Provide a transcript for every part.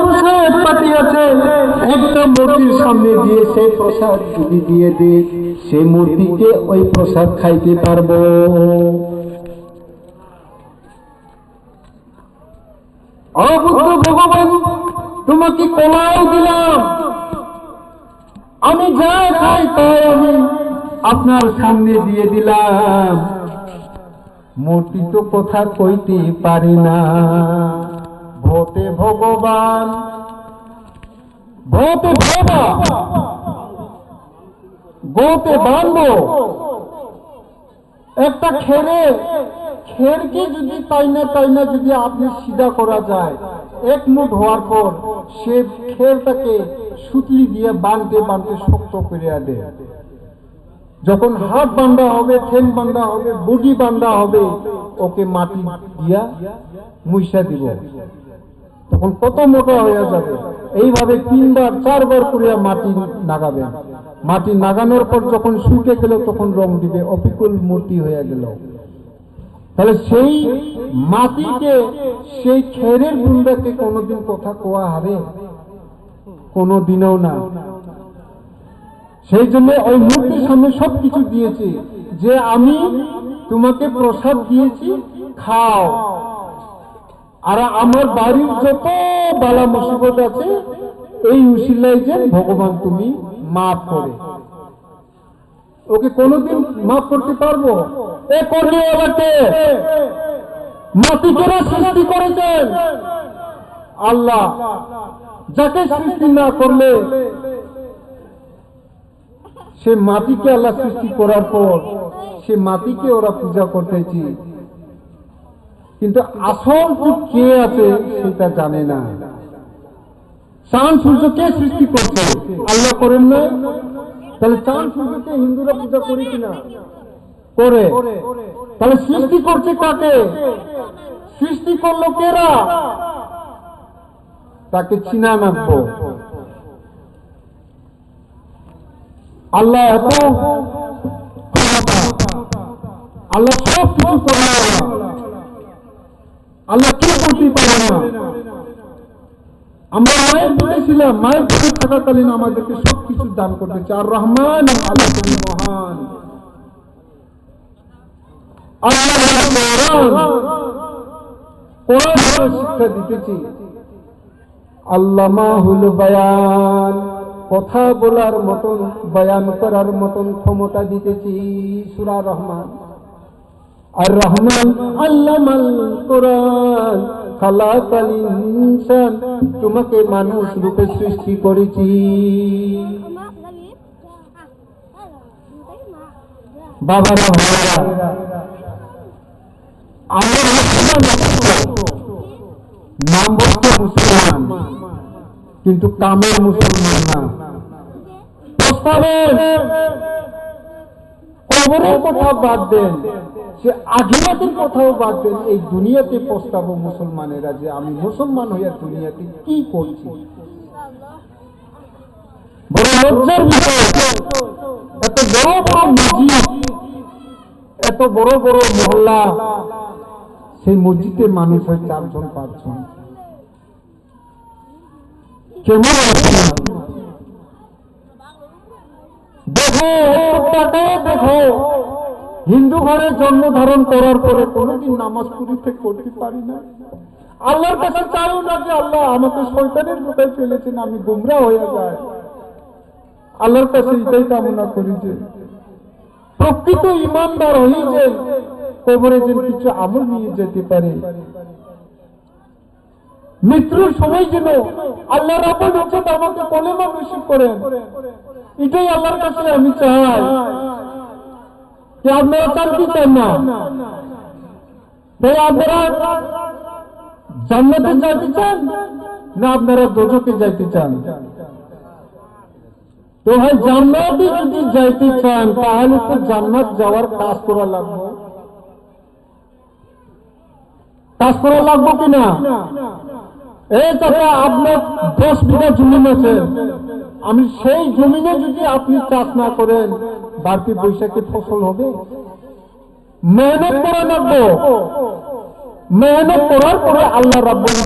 প্রসাদ পাঠিয়েছে একটা মূর্তির সামনে দিয়ে প্রসাদ যদি দিয়ে দে মূর্তিকে ওই প্রসাদ খাইতে পারব। ভগবান, তোমাকে কলাও দিলাম। আমি যা খাই তাই আমি আপনার সামনে দিয়ে দিলাম। মূর্তি তো কথা কইতে পারি না। ভোতে ভগবান, ভোতে ভবা গোতে বানবো। একটা খেরে খেরকে যদি তাই না তাই না যদি আপনি সিধা করা যায়, এক মুঠ হওয়ার পর সে খেরটাকে সুতলি দিয়ে বানতে বানতে শক্ত করিয়া দেয় যখন হাত বান্ধা হবে ঠেন বান্ধা হবে বডি বান্ধা হবে, ওকে মাটি দিয়া মুইসা দিব। তখন কত মোটা হয়ে যাবে? এইভাবে তিনবার, চারবার করিয়া মাটি নাগাবেন। মাটি নাগানোর পর যখন শুকে গেল, তখন রং দিবে, অপিকুল মূর্তি হয়ে গেল। তাহলে সেই মাটিকে, সেই খেরের বুন্দাকে কোনোদিন কথা কোয়া হবে? কোনোদিনও না। সেই জন্য ওই মূর্তির সামনে সবকিছু দিয়েছে যে, আমি তোমাকে প্রসাদ দিয়েছি, খাও। আর আমার বাড়ির যত বালা মুসিবত আছে, এই উশিলায় যে ভগবান তুমি মাফ করে। ওকে কোনোদিন মাফ করতে পারব? এ করলে মাটি করে সৃষ্টি করেছেন আল্লাহ, যাকে সৃষ্টি না করলে সে মাটিকে আল্লাহ সৃষ্টি করার পর সে মাটিকে ওরা পূজা করতেছি কিন্তু আসল যে কে আছে, সেটা জানে না। চাঁদ সূর্য কে সৃষ্টি করছে, আল্লাহ করেন না তাহলে চাঁদ সূর্যকে হিন্দুরা পূজা করি কিনা? করে। তাহলে সৃষ্টি করছে কাকে? সৃষ্টি করল কেরা? তাকে চিনা নাকবো আল্লাহ এত আল্লাহ সব কিছু করে আল্লাহ কি করতে পারে না? আমরা মায়ের পেটে ছিলাম, মায়ের পেটে থাকাকালীন আমাদেরকে সব কিছু দান করতেছে আর রহমান আল্লাহ তুমি মহান। শিক্ষা দিতেছি। আল্লামাহুল বায়ান, কথা বলার মতন, বয়ান করার মতন ক্ষমতা দিতেছি সুরা রহমান। আর রহমান আল্লামাল কোরআন, খালাকাল ইনসান, তোমাকে মানুষ রূপে সৃষ্টি করেছি. বাবারা ভাইরা আমরা নাম বলছে মুসলমান, কিন্তু কামের মুসলমান না কবরের কথা বাদ দেন। সে আখিরাতের কথাও বাদ দেন, এই দুনিয়াতে প্রস্তাব মুসলমানেরা যে আমি মুসলমান হইয়া দুনিয়াতে কি করছি? এত বড় বড় মসজিদ, এত বড় বড় মহল্লা, সেই মসজিদে মানুষ হয় চারজন, পাঁচজন। কেমন দেখো দেখো হিন্দু ঘরে জন্ম ধারণ করার পরে কোনোদিন নামাজ পুরীতে করতে পারি না। আল্লাহর কাছে চাইও না যে আল্লাহ আমাকে শয়তানের কোথায় ফেলেছেন, আমি গুমরা হয়ে যায় আল্লাহর কাছে এটাই কামনা করি যে, প্রকৃত ইমানদার হয়ে যে কবরে যে কিছু আমল নিয়ে যেতে পারে। মৃত্যুর সময় যেন আল্লাহ রাবুল আমাকে কলেমা বেশি করেন। এটাই আল্লাহর কাছে আমি চাই যে আপনারা চান কি চান না আপনারা জান্নাতে যাইতে চান না আপনারা দোজকে যাইতে চান? তো ভাই, জান্নাতে যদি যাইতে চান, তাহলে তো জান্নাত যাওয়ার কাজ করা লাগবে। কাজ করা লাগবে কিনা? এই চাচা, আপনার দশ বিঘা জমিন আছে। আমি সেই জমিনে যদি আপনি চাষ না করেন, বাড়তি বৈশাখে ফসল হবে? মেহনত করা লাগবে। মেহনত করার পরে আল্লাহ রাব্বুল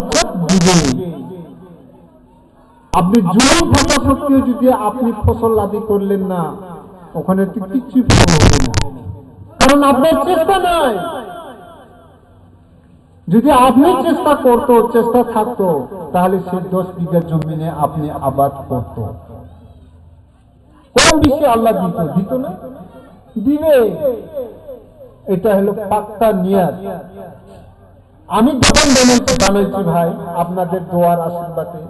আপনি জুলুম থাকা সত্ত্বেও যদি আপনি ফসল আদি করলেন না, ওখানে তো কিচ্ছু ফসল হবে না। কারণ আপনার চেষ্টা নাই। যদি আপনি চেষ্টা করতো, চেষ্টা থাকতো, তাহলে সে দশ বিঘা জমিনে আপনি আবাদ করত। কম বেশি আল্লাহ দিত? দিত না? দিবে। এটা হলো পাক্কা নিয়াত। আমি দোকান বানাইছি ভাই, আপনাদের দোয়ার আশীর্বাদে।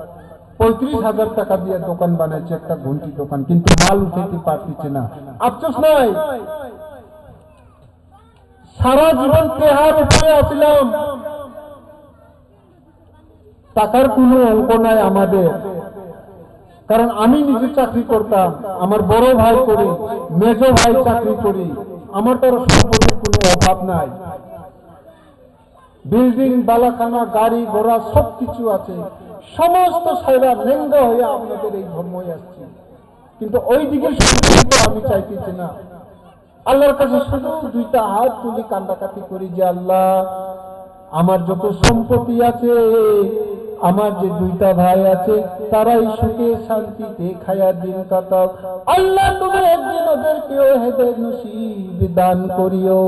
পঁয়ত্রিশ হাজার টাকা দিয়ে দোকান বানাইছে, একটা ঘন্টি দোকান, কিন্তু মাল উঠাইতে পারতেছে না। আফসোস নাই? সারা জীবন তেহার উপরে আসলাম টাকার কোনো অঙ্ক নাই আমাদের। কারণ আমি নিজে চাকরি করতাম, আমার বড় ভাই করি, মেজ ভাই চাকরি করি, আমার তো সম্পদের কোনো অভাব নাই। বিল্ডিং, বালাখানা, গাড়ি, ঘোড়া সব কিছু আছে। সমস্ত সাইরা লেঙ্গা হয়ে আপনাদের এই ধর্মই আসছে। কিন্তু ওই দিকে আমি চাইতেছি না। আল্লাহর কাছে শুধু দুইটা হাত তুলি কান্দাকাটি করি যে আল্লাহ, আমার যত সম্পত্তি আছে, আমার যে দুইটা ভাই আছে, তারাই সুখে শান্তিতে খায়া দিন কাটাও। আল্লাহ, তুমি একদিন ওদেরকেও হেদে নসিব দান করিও।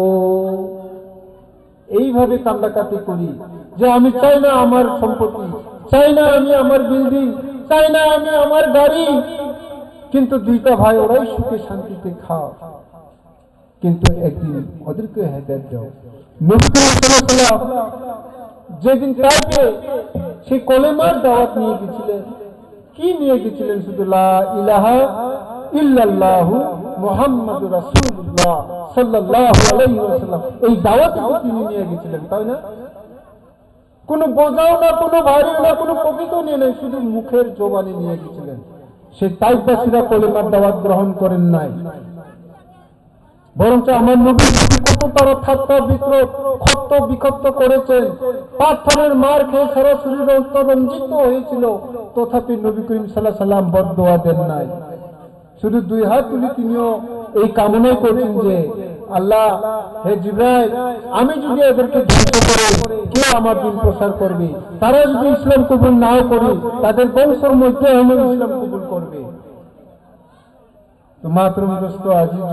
এইভাবে কান্দাকাটি করি যে আমি চাই না আমার সম্পত্তি, চাই না আমি আমার বিল্ডিং, চাই না আমি আমার গাড়ি কিন্তু দুইটা ভাই ওরাই সুখে শান্তিতে খাও। কিন্তু একদিন ওদেরকে হেদায়ত দাও। যেদিন তাকে সেই কলেমার দাওয়াত নিয়ে গেছিলেন, কি নিয়ে গেছিলেন শুধু ইলাহা ইল্লাল্লাহু রাসূলুল্লাহ সাল্লাল্লাহু আলাইহি ওয়াসাল্লাম। এই তিনি নিয়ে গেছিলেন, তাই না? কোনো বোঝাও না, কোনো ভারী না, কোনো কবিতাও নিয়ে নেই, শুধু মুখের জবানি নিয়ে গেছিলেন। সে তাইবাসীরা কলেমার দাওয়াত গ্রহণ করেন নাই। বরঞ্চ আমার নবী কত তারা ঠাট্টা বিক্রত ক্ষত বিক্ষত করেছেন। পাথরের মার খেয়ে সারা শরীর অন্তরঞ্জিত হয়েছিল। তথাপি নবী করিম সাল্লাহ সাল্লাম বদোয়া দেন নাই। শুধু দুই হাত তুলে তিনিও এই কামনাই করছেন যে, আল্লাহ, হে জিব্রাইল, আমি যদি এদেরকে ধ্বংস করে, কে আমার দিন প্রসার করবে? তারা যদি ইসলাম কবুল নাও করে, তাদের বংশের মধ্যে আমার ইসলাম কবুল করবে। তো মাত্র দোস্ত আজিজ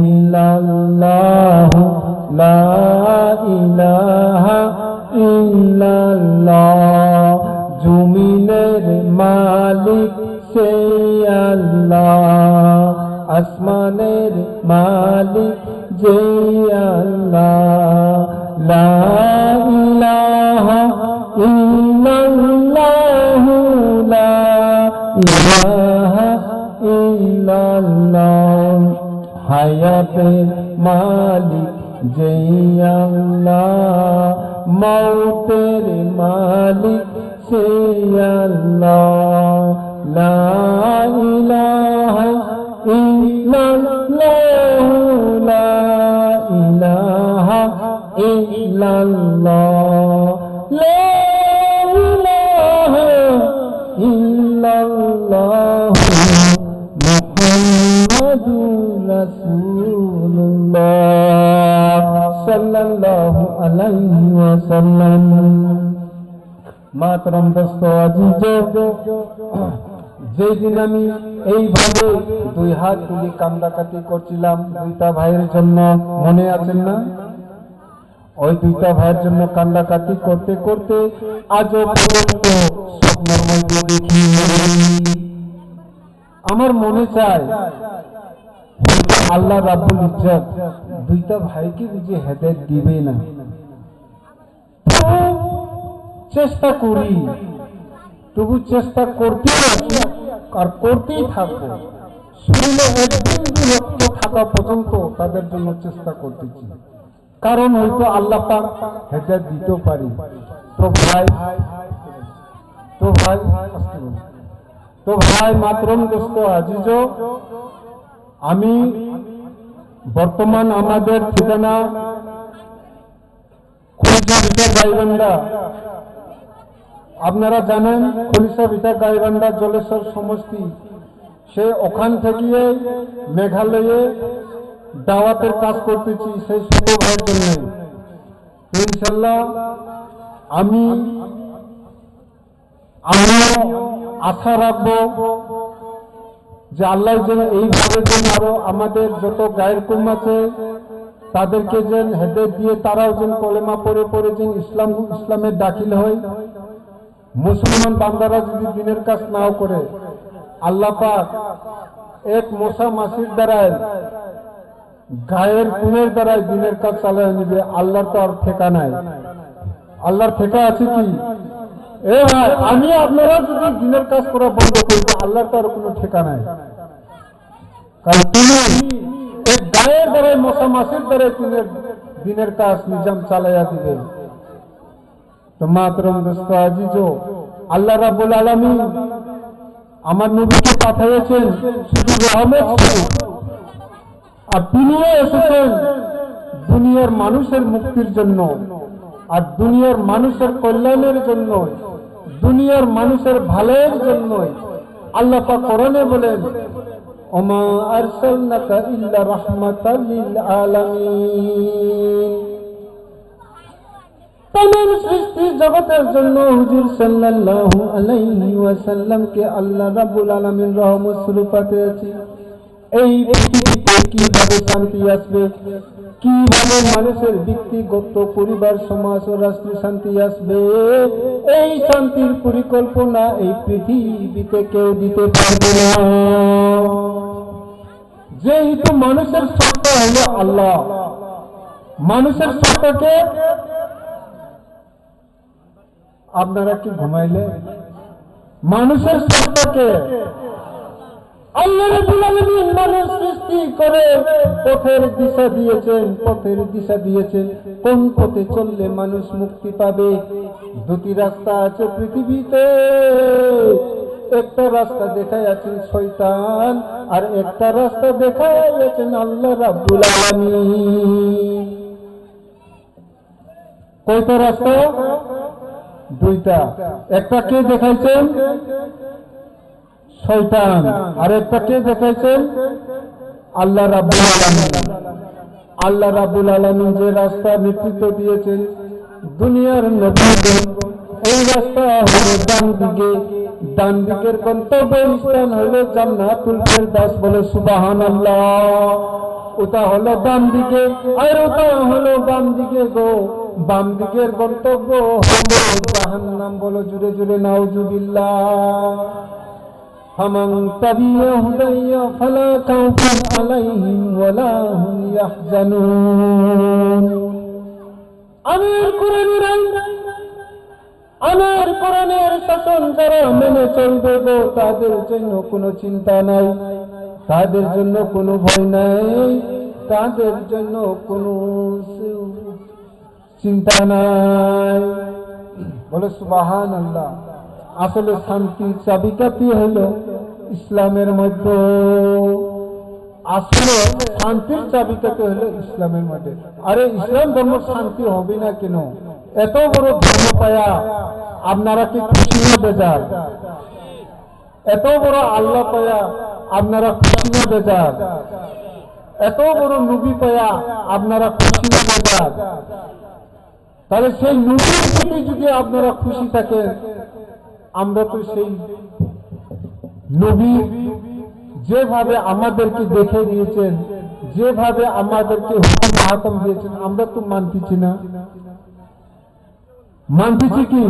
ইল্লাল্লাহ লা ইলাহা ইল্লাল্লাহ। জমিনের মালিক সেই আল্লাহ। আসমানের মালিক যে আল্লাহ। লা হায়াতের মালিক যে আল্লাহ মৌতের মালিক সে আল্লাহ। লা ইলাহা ইল্লাল্লাহ লা ইলাহা ইল্লাল্লাহ। মাতরম দোস্ত যেদিন আমি এইভাবে দুই হাত তুলি কান্দাকাটি করছিলাম, দুইটা ভাইয়ের জন্য মনে আছেন না? ওই দুইটা ভাইয়ের জন্য কান্দাকাটি করতে করতে আজও মধ্যে দেখি। আমার মনে চায় আল্লাহ রাব্বুল ইজ্জত দুইটা ভাইকে বুঝে হেদায়ত দিবে না। চেষ্টা করি, তবু চেষ্টা করতেই আছি আর করতেই থাকব। শরীরে একদিন রক্ত থাকা পর্যন্ত তাদের জন্য চেষ্টা করতেছি। কারণ হয়তো আল্লাহ পাক হেদায়ত দিতেও পারি। তো ভাই তো ভাই তো ভাই, মাতরম দোস্ত আজিজ আমি বর্তমান আমাদের ঠিকানা খলিশা ভিটা আপনারা জানেন খলিশা ভিটা গাইবান্ধা জলেশ্বর সমষ্টি। সে ওখান থেকে মেঘালয়ে দাওয়াতের কাজ করতেছি সেই ছোট জন্য। ইনশাল্লাহ আমি আমি আশা রাখব যে আল্লাহ যেন এইভাবে যেন আরও আমাদের যত গায়ের কুম আছে, তাদেরকে যেন হেদে দিয়ে তারাও যেন কলেমা পড়ে পড়ে যেন ইসলাম ইসলামের দাখিল হয়। মুসলমান বান্দারা যদি দিনের কাজ নাও করে, আল্লাহ পাক এক মশা মাসির দ্বারায়, গায়ের কুমের দ্বারাই দিনের কাজ চালায় নিবে, আল্লাহর তো আর ঠেকা নাই। আল্লাহর ঠেকা আছে কি? আমি আপনারা যদি দিনের কাজ করা বন্ধ করি, তো আল্লাহর তো আর কোনো ঠেকা নাই। কারণ তুমি গায়ের দ্বারাই, মশা মাসের দ্বারাই তুমি দিনের কাজ নিজাম চালাইয়া দিবে। তো আজিজ, আল্লাহ রাব্বুল আলামিন আমার নবীকে শুধু রহমত আর তিনিও এসেছেন দুনিয়ার মানুষের মুক্তির জন্য, আর দুনিয়ার মানুষের কল্যাণের জন্য। দুনিয়ার মানুষের ভালোর জন্য আল্লাহ কোরআনে বলেন আরসালনাকা ইল্লা রাহমাতাল লিল আলামিন। সৃষ্টি জগতের জন্য হুজুর সাল্লাল্লাহু আলাইহি ওয়াসাল্লামকে আল্লাহ রাব্বুল আলামিন রহমত স্বরূপ পাঠিয়েছে এই পৃথিবীতে কীভাবে শান্তি আসবে? কীভাবে মানুষের ব্যক্তিগত পরিবার, সমাজ ও রাষ্ট্রে শান্তি আসবে। এই শান্তির পরিকল্পনা এই পৃথিবীতে কেউ দিতে পারবে না। যেহেতু মানুষের সত্তা হলো আল্লাহ, মানুষের সত্তাকে আপনারা কি ঘুমাইলে, মানুষের সত্তাকে মানুষ সৃষ্টি করে পথের দিশা দিয়েছেন, পথের দিশা দিয়েছেন। কোন পথে চললে মানুষ মুক্তি পাবে? দুটি রাস্তা আছে পৃথিবীতে। একটা রাস্তা দেখায় আছেন শয়তান, আর একটা রাস্তা দেখায় আছেন আল্লাহ রাব্বুল কয়টা রাস্তা? দুইটা। একটা কে দেখাইছেন? শয়তান। আর একটা কে দেখাইছেন আল্লাহ রাব্বুল আলামিন। আল্লাহ রাব্বুল আলামিন যে রাস্তা নেতৃত্ব দিয়েছেন দুনিয়ার নবীগণ এই রাস্তা হলো ডান দিকে। ডান দিকের গন্তব্য স্থান হলো জান্নাতুল ফেরদাউস বলে সুবহানাল্লাহ। ওটা হলো ডান দিকে আর ওটা হলো বাম দিকে গো। বাম দিকের গন্তব্য হলো জাহান্নাম বলো জুড়ে জুড়ে নাউজুবিল্লাহ। فمن تبع هدي فلا خوف عليهم ولا هم يحزنون আমার কোরআনের আইন আমার কোরআনের শাসন যারা মেনে চলবে গো তাদের জন্য কোনো চিন্তা নাই তাদের জন্য কোনো ভয় নাই তাদের জন্য কোনো চিন্তা নাই বলে সুবাহান আল্লাহ আসলে শান্তির চাবিকাতি হলো? ইসলামের মধ্যে। আসলে শান্তির চাবিকাতি হলো ইসলামের মধ্যে। আরে, ইসলাম ধর্ম শান্তি হবে না কেন? এত বড় ধর্ম পায়া আপনারা কি খুশি না বেজার? এত বড় আল্লাহ পায়া আপনারা খুশি না বেজার? এত বড় নবী পায়া আপনারা খুশি না বেজার? তাহলে সেই নবীর প্রতি যদি আপনারা খুশি থাকেন আমরা তো সেই নবী যেভাবে আমাদেরকে দেখে দিয়েছেন, যেভাবে আমাদেরকে হুকুম হাকম দিয়েছেন, আমরা তো মানতেছি না। মানতেছি কি?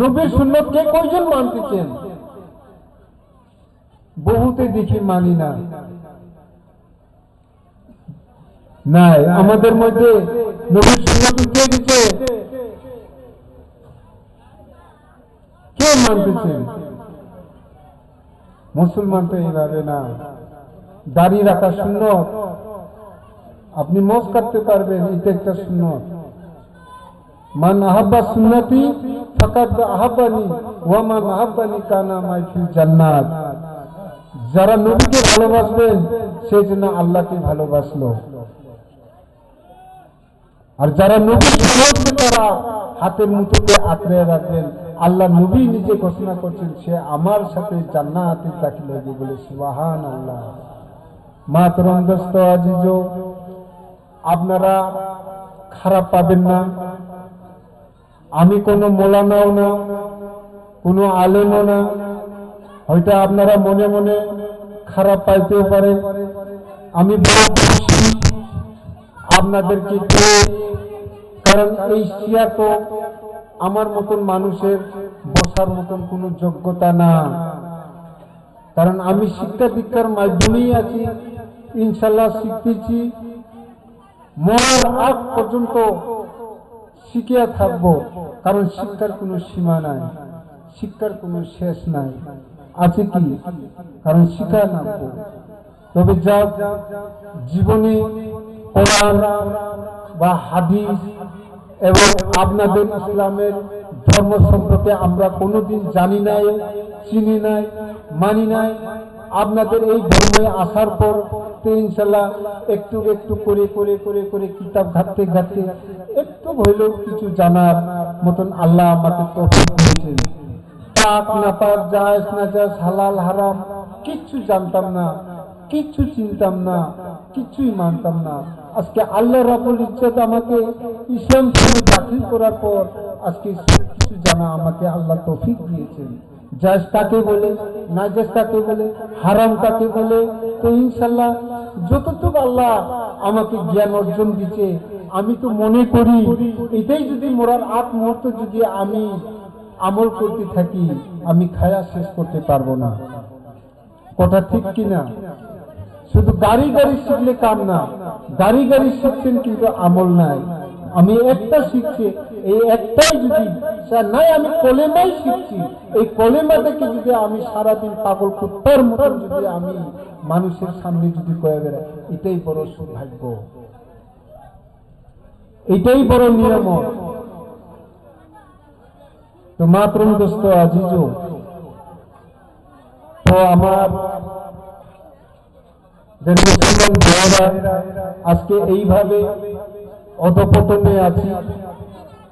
নবীর সুন্নতকে কয়জন মানতেছেন? বহুতে দেখি মানি না। নাই, আমাদের মধ্যে নবীর সুন্নত কে দিচ্ছে কে মানতেছেন মুসলমান তো এইভাবে না। দাড়ি রাখা সুন্নত। আপনি মোজ কাটতে পারবেন, এটা একটা সুন্নত। মান আহাব্বা সুন্নতি, ফাকাদ আহাব্বানি ওয়ামান আহাব্বানি কানা মাইফিল জান্নাত। যারা নবীকে ভালোবাসবেন, সেই জন্য আল্লাহকে ভালোবাসলো। আর যারা নবী ভালোবাসবে, তারা হাতের মুঠোতে আঁকড়ে রাখবেন। আল্লাহ নবী নিজে ঘোষণা করছেন, সে আমার সাথে জান্নাতে দাখিল হবে বলে সুবাহান আল্লাহ মাতরম দোস্ত আজিজ, আপনারা খারাপ পাবেন না। আমি কোনো মোলানাও না, কোনো আলেমও না। হয়তো আপনারা মনে মনে খারাপ পাইতেও পারে। আমি আপনাদেরকে কারণ এই শিয়া তো আমার মতন মানুষের বসার মতন কোনো যোগ্যতা না। কারণ আমি শিক্ষা দীক্ষার মাধ্যমেই আছি ইনশাল্লাহ শিখতেছি। মরার আগ পর্যন্ত শিখিয়া থাকব, কারণ শিক্ষার কোনো সীমা নাই, শিক্ষার কোনো শেষ নাই। আছে কি? কারণ শিক্ষা নামব তবে যা জীবনে কোরআন বা হাদিস এবং আপনাদের ইসলামের ধর্ম সম্পর্কে আমরা কোনোদিন জানি নাই, চিনি নাই, মানি নাই। আপনাদের এই ধর্মে আসার পর ইনশাল্লাহ একটু একটু করে করে করে করে কিতাব ঘাটতে ঘাটতে একটু হইলেও কিছু জানার মতন আল্লাহ আমাকে তৌফিক দিয়েছেন। পাক না পাক, জায়েজ না জায়েজ, হালাল, হারাম, কিচ্ছু জানতাম না, কিচ্ছু চিনতাম না কিছুই মানতাম না। আজকে আল্লাহ রাবুল ইজ্জত আমাকে ইসলাম ধর্মে দাখিল করার পর আজকে কিছু জানা আমাকে আল্লাহ তৌফিক দিয়েছেন। জায়েজ কাকে বলে না জায়েজ কাকে বলে, হারাম কাকে বলে, তো ইনশাল্লাহ যতটুকু আল্লাহ আমাকে জ্ঞান অর্জন দিচ্ছে আমি তো মনে করি এটাই যদি মরার আগ মুহূর্ত যদি আমি আমল করতে থাকি, আমি খায়া শেষ করতে পারব না। কথা ঠিক কিনা? শুধু গাড়ি গাড়ি শিখলে কাম না। গাড়ি শিখছেন কিন্তু আমল নাই। আমি একটা শিখছি, এই একটাই যদি নাই, আমি কলেমাই শিখছি। এই কলেমা থেকে যদি আমি সারাদিন পাগল কুত্তার মতন যদি আমি মানুষের সামনে যদি কয়ে বেড়াই, এটাই বড় সৌভাগ্য। এটাই বড় নিয়ামত। তো মাত্র দোস্ত আজিজ তো আমার যে মুসলমান আজকে এইভাবে অধপতনে আছি।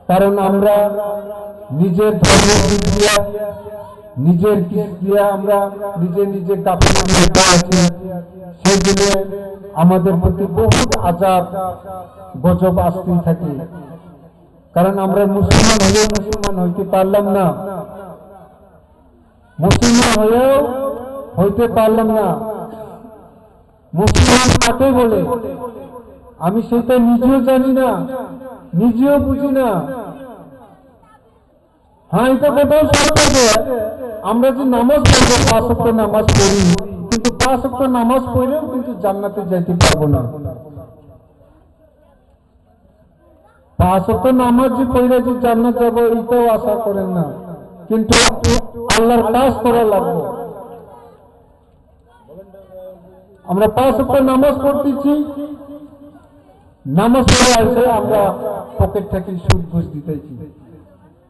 কারণ আমরা নিজের ধর্মের নিজের দিক দিয়া আমরা নিজে নিজে আছি। সেগুলো আমাদের প্রতি বহুত আজাব, গজব আসতেই থাকে। কারণ আমরা মুসলমান হয়েও মুসলমান হইতে পারলাম না। মুসলমান হয়েও হইতে পারলাম না। মুসলমান কাকে বলে? আমি সেটা নিজেও জানি না, নিজেও বুঝি না। হ্যাঁ এটা কোথাও সত্য আমরা যে নামাজ পড়ব, পাঁচ নামাজ পড়ি, কিন্তু পাঁচ নামাজ পড়লেও কিন্তু জান্নাতে যাইতে পারব না। পাঁচ নামাজ যে পড়লে যে জান্নাত যাব, এটাও আশা করেন না। কিন্তু আল্লাহর কাজ করা লাগবে। আমরা পাঁচ অক্ট নামাজ পড়তেছি। নামাজ পড়ে আসে আমরা পকেট থেকে সুদ ঘুষ দিতেছি।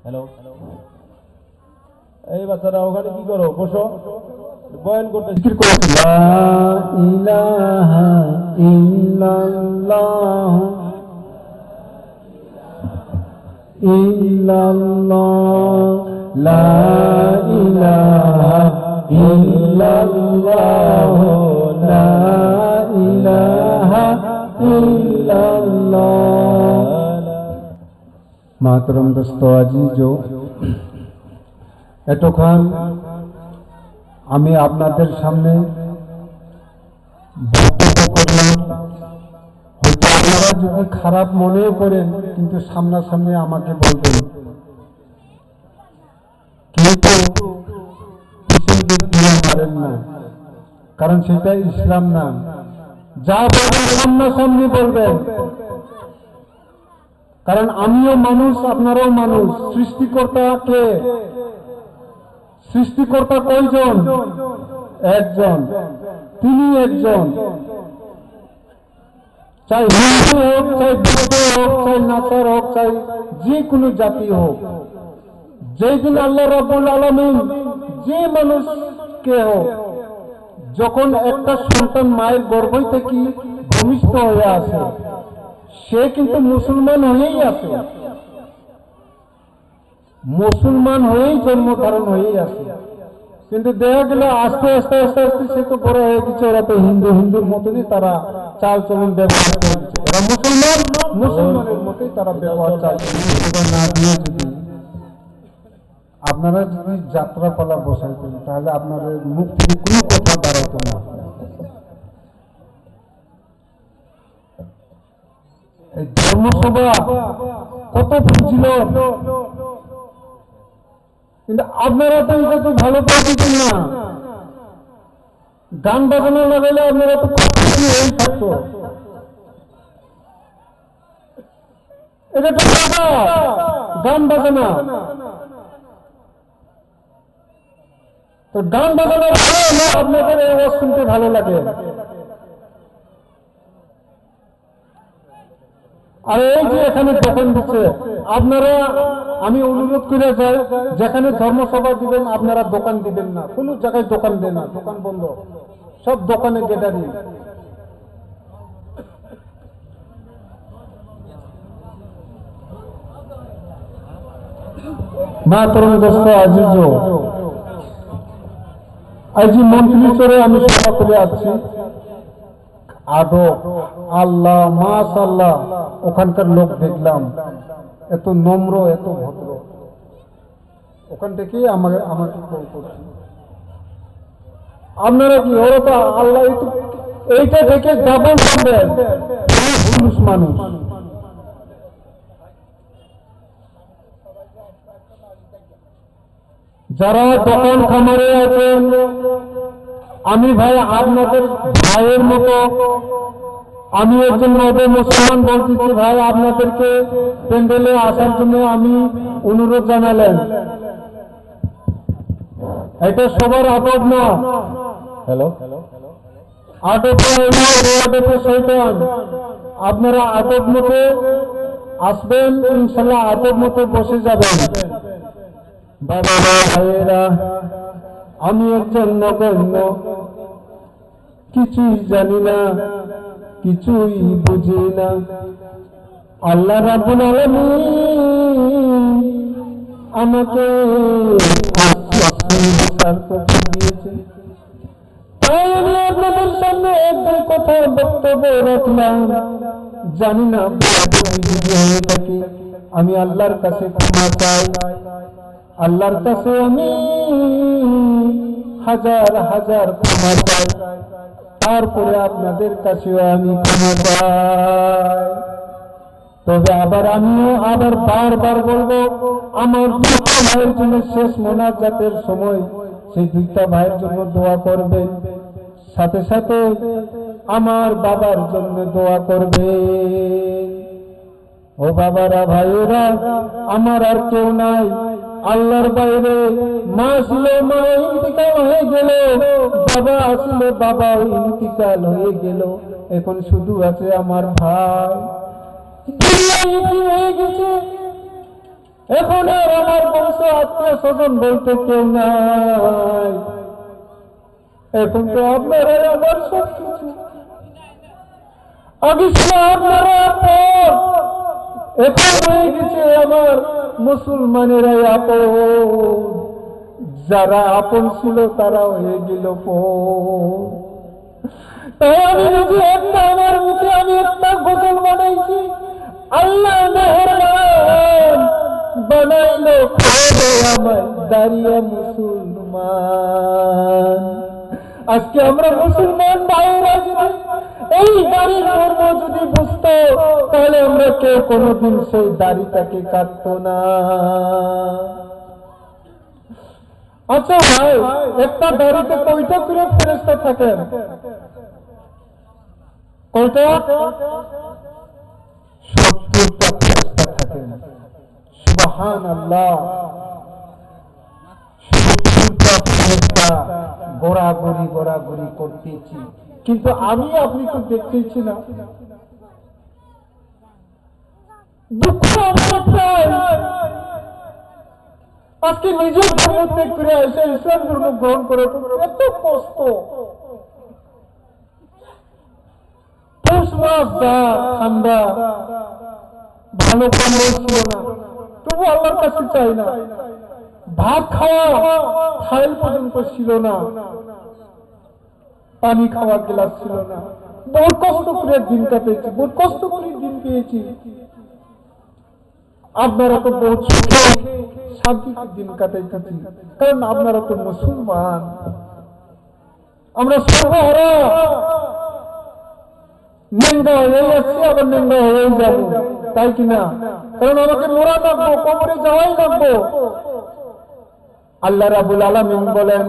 হ্যালো এই বাচ্চারা, ওখানে কি করো? বসো। বয়ান করতে জিকির ইল্লাল্লাহ। ইল্লাল্লাহ। লা ইলাহা ইল্লাল্লাহ। এতক্ষণ আমি আপনাদের সামনে হয়তো আপনারা যদি খারাপ মনেও করেন, কিন্তু সামনাসামনি আমাকে বলবেন। কিন্তু পিছন দিক দিয়ে মারেন না কারণ সেটা ইসলাম না। যা বলবেন সামনাসামনি বলবেন। কারণ আমিও মানুষ, আপনারাও মানুষ। সৃষ্টিকর্তা কে? সৃষ্টিকর্তা কয়জন? একজন। তিনি একজন। চাই হিন্দু হোক, চাই বৌদ্ধ হোক, চাই নাসার হোক, চাই যে কোনো জাতি হোক। যেদিন আল্লাহ রাব্বুল আলামিন যে মানুষকে হোক যখন একটা সন্তান মায়ের গর্ভই থেকে ভূমিষ্ঠ হয়ে আসে, সে কিন্তু মুসলমান হয়েই আসে। মুসলমান হয়েই জন্ম ধারণ হয়েই আসে। কিন্তু দেখা গেল, আস্তে আস্তে আস্তে আস্তে সে তো বড় হয়ে গেছে। ওরা তো হিন্দু, হিন্দুর মতনই তারা চাল চলন ব্যবহার করছে ওরা মুসলমান, মুসলমানের মতোই তারা ব্যবহার চাল চলন না দিয়ে যদি আপনারা যদি যাত্রাপালা বসাইতেন, তাহলে আপনাদের মুখ থেকে কোনো কথা দাঁড়াতো না। ধর্মসভা কত কিন্তু আপনারা তো এটা তো ভালো পাচ্ছেন না। গান বাজানো লাগাইলে আপনারা তো থাকতো। এটা তো গান বাজানা। তো গান বাজানোর ভালো না, আপনাদের এই আওয়াজ শুনতে ভালো লাগে। আর এই যে এখানে দোকান দিচ্ছে, আপনারা, আমি অনুরোধ করে যাই, যেখানে ধর্মসভা দিবেন, আপনারা দোকান দিবেন না। কোনো জায়গায় দোকান দেন না, দোকান বন্ধ। সব দোকানে গেটারি মা, তরুণ দোস্ত আজিজ আজি মন্ত্রীচরে আমি সভা করে আসছি। আদব আল্লাহ মাস আল্লাহ ওখানকার লোক দেখলাম। এত নম্র, এত ভদ্র। ওখান থেকেই আমার আমাকে ফোন করছি। আপনারা কি ওরা তো আল্লাহ এইটা থেকে করবেন? পুরুষ মানুষ। যারা দোকান খামারে আছেন আমি ভাই আপনাদের ভাইয়ের মতো আমি একজন নবে মুসলমান বলতেছি ভাই আপনাদেরকে প্যান্ডেলে আসার জন্য আমি অনুরোধ জানালেন এটা সবার আদব না। হ্যালো। আপনারা আদব মতো আসবেন ইনশাল্লাহ আদব মতো বসে যাবেন। বাবা ভাইয়েরা আমি একজন নগণ্য। কিছুই জানি না, কিছুই বুঝি না। আল্লাহ রাবুল আমাকে বক্তব্য রাখলাম জানি না আমি আল্লাহর কাছে ক্ষমা চাই। আল্লাহর কাছে আমি হাজার হাজার ক্ষমা চাই। তারপরে আপনাদের কাছেও আমি ক্ষমা চাই। তবে আবার আমিও আবার বারবার বলব, আমার দুটো ভাইয়ের জন্য শেষ মোনাজাতের সময় সেই দুইটা ভাইয়ের জন্য দোয়া করবে সাথে সাথে আমার বাবার জন্য দোয়া করবে ও বাবারা, ভাইয়েরা, আমার আর কেউ নাই। আল্লাহর বাইরে মা ছিল মা ইন্তিকাল হয়ে গেল, বাবা আসলে বাবা ইন্তিকাল হয়ে গেল, এখন শুধু আছে আমার ভাই। হয়ে গেছে। এখন আর আমার বংশ, আত্মীয় স্বজন বলতে কেউ নাই। এখন তো আপনারাই আমার সব কিছু আগে ছিল আপনারা আপন এখন হয়ে গেছে আমার মুসলমানেরাই আপন। যারা আপন ছিল তারা হয়ে গেল আমার মুখে আমি একটা গোসল বানাইছি। আল্লাহ বানাইলো দাঁড়িয়ে মুসলমান। আজকে আমরা মুসলমান যদি এই দাড়ির মর্ম যদি বুঝতো তাহলে আমরা কেউ কোনোদিন সেই দাড়িটাকে কাটতো না। আচ্ছা ভাই, একটা দাড়িতে কয়টা করে ফেরস্তা থাকেন? কয়টা? সত্তরটা ফেরেশতা থাকেন। সুবহান আল্লাহ সত্তরটা করতেছি। কিন্তু আমি আপনি তো দেখতেছি না আজকে নিজের ধর্ম ত্যাগ করে এসে ইসলাম ধর্ম গ্রহণ করে এত কষ্ট। ঠান্ডা, ভালো ছিল না, তবু আল্লাহর কাছে চাই না। ভাত খাওয়া ছিল না। পানি খাওয়ার গ্লাস ছিল না। বহু কষ্ট করে দিন কাটিয়েছি বহু কষ্ট করে দিন পেয়েছি আপনারা তো বহু সুখে শান্তিতে দিন কাটাইতেছি। কারণ আপনারা তো মুসলমান। আমরা সর্বহারা নেঙ্গা হয়ে আবার নেঙ্গা হয়ে তাই কিনা কারণ আমাকে মোরা লাগবো, কবরে যাওয়াই লাগবো। আল্লাহ রাবুল আলামিন বলেন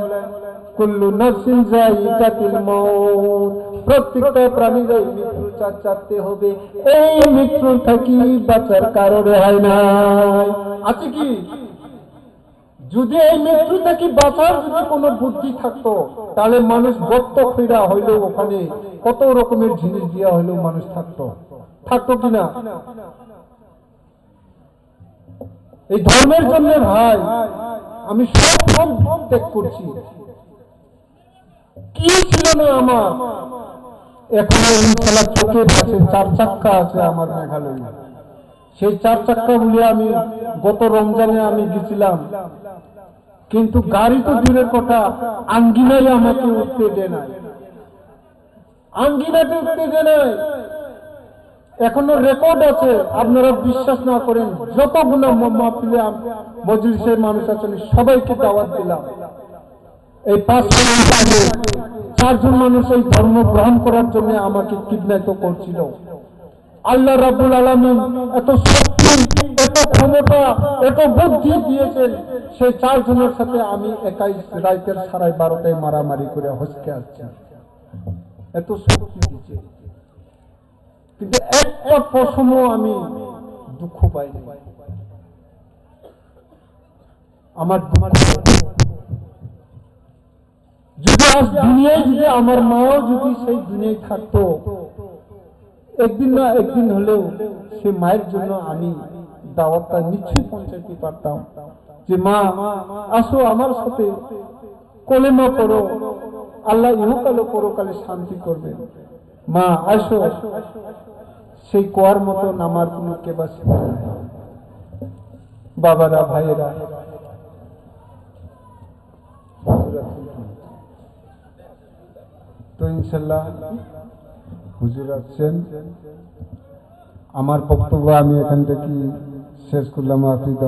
কুল্লু নাফসিন যায়িকাতুল মাউত। প্রত্যেকটা প্রাণীর মৃত্যু চার চারতে হবে। এই মৃত্যু থাকি বাঁচার কারও রেহাই নাই। আছে কি? যদি এই মৃত্যু থেকে বাঁচার যদি কোনো বুদ্ধি থাকতো, তাহলে মানুষ গত্ত ফিরা হইলেও ওখানে। কত রকমের জিনিস দেওয়া হইলেও মানুষ থাকতো। থাকতো কিনা এই ধর্মের জন্য ভাই, আমি সব সব ত্যাগ করছি। কি ছিল না আমার কাছে চার চাক্কা আছে আমার মেঘালয়। সেই চার চাক্কা বলে আমি গত রমজানে আমি গেছিলাম। কিন্তু গাড়ি তো দূরের কথা, আঙ্গিনাই আমাকে উঠতে দেয় নাই। আঙ্গিনাতে উঠতে দেয় নাই। এখনও রেকর্ড আছে, আপনারা বিশ্বাস না করেন যতগুলো মাহফিলে মজলিসের মানুষ আছেন, সবাইকে দাওয়াত দিলাম। এই পাঁচ মিনিট আগে চারজন মানুষ এই ধর্ম গ্রহণ করার জন্য আমাকে কিডন্যাপ করছিল। আল্লাহ রাবুল আলমিন এত শক্তি, এত ক্ষমতা, এত বুদ্ধি দিয়েছেন সেই চারজনের সাথে আমি একাই রাইতের সাড়ে বারোটায় মারামারি করে হসকে আসছি। এত শক্তি দিয়েছে। কিন্তু একটা প্রশ্ন আমি দুঃখ পাইনি। আমার দুঃখ আজ দুনিয়ায় যদি আমার মাও যদি সেই দুনিয়ায় থাকতো, একদিন না একদিন হলেও সে মায়ের জন্য আমি দাওয়াতটা নিশ্চয়ই পৌঁছাতে পারতাম যে, মা, আসো আমার সাথে। কলেমা পড়ো। আল্লাহ ইহকালে পরকালে শান্তি করবে। মা, আসো। সেই কোয়ার মতন আমার কোনো কেবাসিতা নাই। বাবারা, ভাইয়েরা তো ইনশাল্লাহ হুজুর আসছেন। আমার বক্তব্য আমি এখান থেকে শেষ করলাম। আফিদা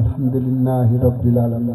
আলহামদুলিল্লাহ রবিল আলম